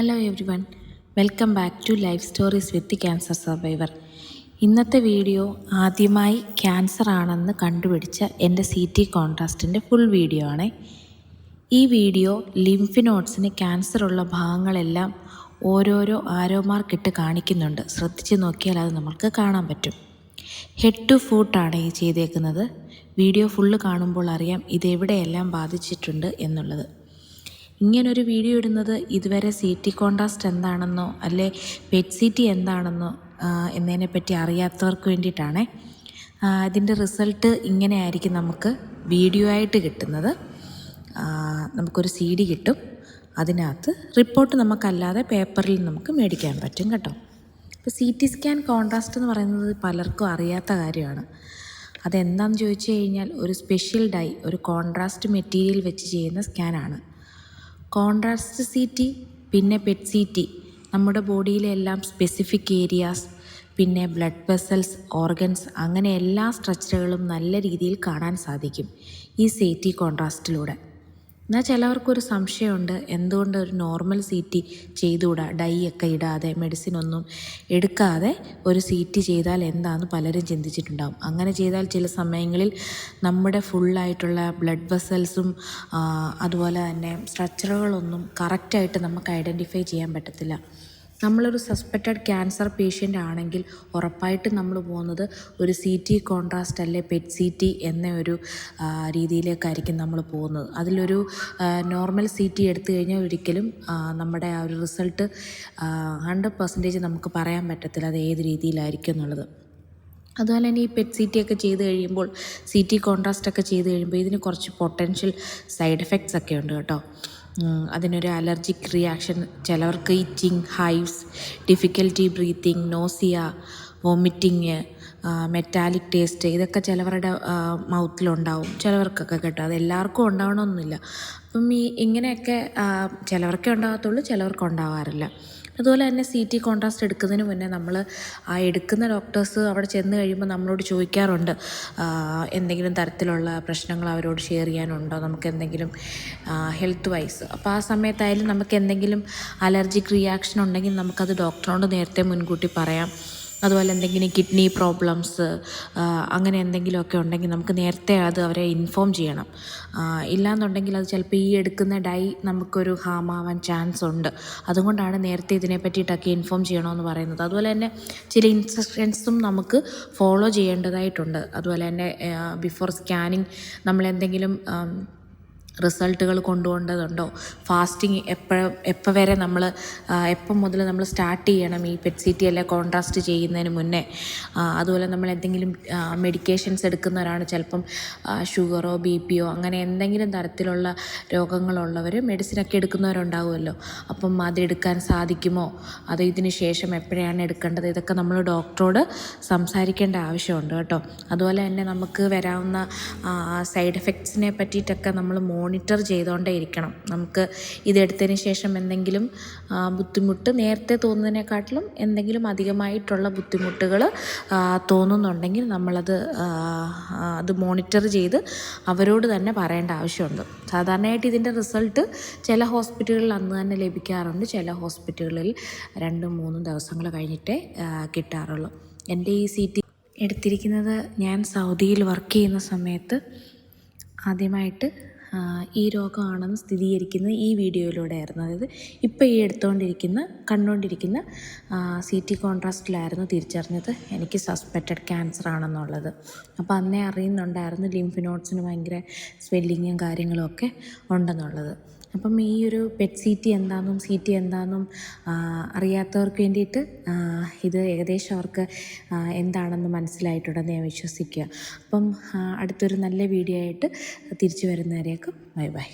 Hello everyone welcome back to life stories with cancer survivor ഇന്നത്തെ video ആദ്യമായി cancer ആണെന്ന് കണ്ടുപിടിച്ച എന്റെ സി ടി കോൺട്രാസ്റ്റിന്റെ ഫുൾ വീഡിയോ ആണ്. ഈ വീഡിയോ ലിംഫ് ക്യാൻസർ ഉള്ള ഭാഗങ്ങളെല്ലാം ഓരോരോ ആരോ മാർക്കിട്ട് കാണിക്കുന്നുണ്ട്. ശ്രദ്ധിച്ച് നോക്കിയാൽ അത് നമുക്ക് കാണാൻ പറ്റും. ഹെഡ് ടു ഫൂട്ടാണ് ഈ ചെയ്തേക്കുന്നത്. വീഡിയോ ഫുള്ള് കാണുമ്പോൾ അറിയാം ഇതെവിടെയെല്ലാം ബാധിച്ചിട്ടുണ്ട് എന്നുള്ളത്. ഇങ്ങനൊരു വീഡിയോ ഇടുന്നത് ഇതുവരെ സി ടി കോൺട്രാസ്റ്റ് എന്താണെന്നോ അല്ലെ പെറ്റ് സി ടി എന്താണെന്നോ എന്നതിനെപ്പറ്റി അറിയാത്തവർക്ക് വേണ്ടിയിട്ടാണേ. ഇതിന്റെ റിസൾട്ട് ഇങ്ങനെ ആയിരിക്കും നമുക്ക് വീഡിയോ ആയിട്ട് കിട്ടുന്നത്. നമുക്കൊരു സി ഡി കിട്ടും. അതിനകത്ത് റിപ്പോർട്ട് നമുക്കല്ലാതെ പേപ്പറിൽ നമുക്ക് മേടിക്കാൻ പറ്റും കേട്ടോ. ഇപ്പോൾ സി ടി സ്കാൻ കോൺട്രാസ്റ്റ് എന്ന് പറയുന്നത് പലർക്കും അറിയാത്ത കാര്യമാണ്. അതെന്താണെന്ന് ചോദിച്ചു കഴിഞ്ഞാൽ ഒരു സ്പെഷ്യൽ ഡൈ ഒരു കോൺട്രാസ്റ്റ് മെറ്റീരിയൽ വെച്ച് ചെയ്യുന്ന സ്കാനാണ്. കോൺട്രാസ്റ്റ് സി ടി പിന്നെ പെറ്റ് സി ടി നമ്മുടെ ബോഡിയിലെ എല്ലാം സ്പെസിഫിക് ഏരിയാസ് പിന്നെ ബ്ലഡ് വെസൽസ് ഓർഗൻസ് അങ്ങനെ എല്ലാ സ്ട്രക്ചറുകളും നല്ല രീതിയിൽ കാണാൻ സാധിക്കും ഈ സി ടി കോൺട്രാസ്റ്റിലൂടെ. എന്നാൽ ചിലവർക്കൊരു സംശയമുണ്ട്. എന്തുകൊണ്ട് ഒരു നോർമൽ സി ടി ചെയ്തുകൂടാ? ഡൈ ഒക്കെ ഇടാതെ മെഡിസിൻ ഒന്നും എടുക്കാതെ ഒരു സി ടി ചെയ്താൽ എന്താണെന്ന് പലരും ചിന്തിച്ചിട്ടുണ്ടാകും അങ്ങനെ ചെയ്താൽ ചില സമയങ്ങളിൽ നമ്മുടെ ഫുള്ളായിട്ടുള്ള ബ്ലഡ് വെസൽസും അതുപോലെ തന്നെ സ്ട്രക്ചറുകളൊന്നും കറക്റ്റായിട്ട് നമുക്ക് ഐഡന്റിഫൈ ചെയ്യാൻ പറ്റത്തില്ല. നമ്മളൊരു സസ്പെക്റ്റഡ് ക്യാൻസർ പേഷ്യന്റ് ആണെങ്കിൽ ഉറപ്പായിട്ടും നമ്മൾ പോകുന്നത് ഒരു സി ടി കോൺട്രാസ്റ്റ് അല്ലെ പെറ്റ് സി ടി എന്ന ഒരു രീതിയിലേക്കായിരിക്കും നമ്മൾ പോകുന്നത്. അതിലൊരു നോർമൽ സി ടി എടുത്തു കഴിഞ്ഞാൽ ഒരിക്കലും നമ്മുടെ ആ ഒരു റിസൾട്ട് ഹൺഡ്രഡ് പെർസെന്റേജ് നമുക്ക് പറയാൻ പറ്റത്തില്ല അത് ഏത് രീതിയിലായിരിക്കും എന്നുള്ളത്. അതുപോലെ തന്നെ ഈ പെറ്റ് സി ടി ഒക്കെ ചെയ്ത് കഴിയുമ്പോൾ സി ടി കോൺട്രാസ്റ്റ് ഒക്കെ ചെയ്ത് കഴിയുമ്പോൾ ഇതിന് കുറച്ച് പൊട്ടൻഷ്യൽ സൈഡ് എഫക്ട്സ് ഒക്കെ ഉണ്ട് കേട്ടോ. അതിനൊരു അലർജിക് റിയാക്ഷൻ ചിലവർക്ക് ഇറ്റിങ് hives difficulty breathing nausea vomiting metallic taste ഇതൊക്കെ ചിലവരുടെ മൗത്തിലുണ്ടാവും ചിലവർക്കൊക്കെ കേട്ടോ. അത് എല്ലാവർക്കും ഉണ്ടാവണമെന്നില്ല അപ്പം ഈ ഇങ്ങനെയൊക്കെ ചിലവർക്കേ ഉണ്ടാകത്തുള്ളൂ ചിലവർക്ക് ഉണ്ടാവാറില്ല. അതുപോലെ തന്നെ സി ടി കോൺട്രാസ്റ്റ് എടുക്കുന്നതിന് മുന്നേ നമ്മൾ ആ എടുക്കുന്ന ഡോക്ടേഴ്സ് അവിടെ ചെന്ന് കഴിയുമ്പോൾ നമ്മളോട് ചോദിക്കാറുണ്ട്. എന്തെങ്കിലും തരത്തിലുള്ള പ്രശ്നങ്ങൾ അവരോട് ഷെയർ ചെയ്യാനുണ്ടോ? നമുക്ക് എന്തെങ്കിലും ഹെൽത്ത് വൈസ് അപ്പോൾ ആ സമയത്തായാലും നമുക്ക് എന്തെങ്കിലും അലർജിക് റിയാക്ഷൻ ഉണ്ടെങ്കിൽ നമുക്കത് ഡോക്ടറോട് നേരത്തെ മുൻകൂട്ടി പറയാം. അതുപോലെ എന്തെങ്കിലും കിഡ്നി പ്രോബ്ലംസ് അങ്ങനെ എന്തെങ്കിലുമൊക്കെ ഉണ്ടെങ്കിൽ നമുക്ക് നേരത്തെ അത് അവരെ ഇൻഫോം ചെയ്യണം. ഇല്ലാന്നുണ്ടെങ്കിൽ അത് ചിലപ്പോൾ ഈ എടുക്കുന്ന ഡൈ നമുക്കൊരു ഹാമാവാൻ ചാൻസ് ഉണ്ട്. അതുകൊണ്ടാണ് നേരത്തെ ഇതിനെ പറ്റിയിട്ടൊക്കെ ഇൻഫോം ചെയ്യണമെന്ന് പറയുന്നത്. അതുപോലെ തന്നെ ചില ഇൻസ്ട്രക്ഷൻസും നമുക്ക് ഫോളോ ചെയ്യേണ്ടതായിട്ടുണ്ട്. അതുപോലെ തന്നെ ബിഫോർ സ്കാനിങ് നമ്മളെന്തെങ്കിലും റിസൾട്ടുകൾ കൊണ്ടുപോകേണ്ടതുണ്ടോ? ഫാസ്റ്റിംഗ് എപ്പോഴും എപ്പോൾ വരെ നമ്മൾ എപ്പം മുതൽ നമ്മൾ സ്റ്റാർട്ട് ചെയ്യണം ഈ പെറ്റ് സി ടി കോൺട്രാസ്റ്റ് ചെയ്യുന്നതിന് മുന്നേ? അതുപോലെ നമ്മൾ എന്തെങ്കിലും മെഡിക്കേഷൻസ് എടുക്കുന്നവരാണ് ചിലപ്പം ഷുഗറോ ബി പിയോ അങ്ങനെ എന്തെങ്കിലും തരത്തിലുള്ള രോഗങ്ങളുള്ളവർ മെഡിസിനൊക്കെ എടുക്കുന്നവരുണ്ടാകുമല്ലോ അപ്പം അതെടുക്കാൻ സാധിക്കുമോ? അത് ഇതിന് ശേഷം എപ്പോഴാണ് എടുക്കേണ്ടത്? ഇതൊക്കെ നമ്മൾ ഡോക്ടറോട് സംസാരിക്കേണ്ട ആവശ്യമുണ്ട് കേട്ടോ. അതുപോലെ തന്നെ നമുക്ക് വരാവുന്ന സൈഡ് എഫക്ട്സിനെ പറ്റിയിട്ടൊക്കെ നമ്മൾ മോണിറ്റർ ചെയ്തുകൊണ്ടേ ഇരിക്കണം. നമുക്ക് ഇതെടുത്തതിന് ശേഷം എന്തെങ്കിലും ബുദ്ധിമുട്ട് നേരത്തെ തോന്നുന്നതിനെക്കാട്ടിലും എന്തെങ്കിലും അധികമായിട്ടുള്ള ബുദ്ധിമുട്ടുകൾ തോന്നുന്നുണ്ടെങ്കിൽ നമ്മളത് അത് മോണിറ്റർ ചെയ്ത് അവരോട് തന്നെ പറയേണ്ട ആവശ്യമുണ്ട്. സാധാരണയായിട്ട് ഇതിന്റെ റിസൾട്ട് ചില ഹോസ്പിറ്റലുകളിൽ അന്ന് തന്നെ ലഭിക്കാറുണ്ട്. ചില ഹോസ്പിറ്റലുകളിൽ രണ്ടും മൂന്നും ദിവസങ്ങൾ കഴിഞ്ഞിട്ടേ കിട്ടാറുള്ളൂ. എന്റെ ഈ സി ടി എടുത്തിരിക്കുന്നത് ഞാൻ സൗദിയിൽ വർക്ക് ചെയ്യുന്ന സമയത്ത് ആദ്യമായിട്ട് ഈ രോഗമാണെന്ന് സ്ഥിരീകരിക്കുന്നത് ഈ വീഡിയോയിലൂടെയായിരുന്നു. അതായത് ഇപ്പോൾ ഈ എടുത്തുകൊണ്ടിരിക്കുന്ന കണ്ടുകൊണ്ടിരിക്കുന്ന സി ടി കോൺട്രാസ്റ്റിലായിരുന്നു തിരിച്ചറിഞ്ഞത് എനിക്ക് സസ്പെക്റ്റഡ് ക്യാൻസർ ആണെന്നുള്ളത് അപ്പോൾ അന്നേ അറിയുന്നുണ്ടായിരുന്നു ലിംഫ് നോട്ട്സിന് ഭയങ്കര സ്വെല്ലിങ്ങും കാര്യങ്ങളും ഒക്കെ ഉണ്ടെന്നുള്ളത്. അപ്പം ഈ ഒരു പെറ്റ് സി ടി എന്താണെന്നും സി ടി എന്താണെന്നും അറിയാത്തവർക്ക് വേണ്ടിയിട്ട് ഇത് ഏകദേശം അവർക്ക് എന്താണെന്ന് മനസ്സിലായിട്ടുണ്ടെന്ന് ഞാൻ വിശ്വസിക്കുക. അപ്പം അടുത്തൊരു നല്ല വീഡിയോ ആയിട്ട് തിരിച്ചു വരുന്നവരേക്കും ബൈ ബൈ.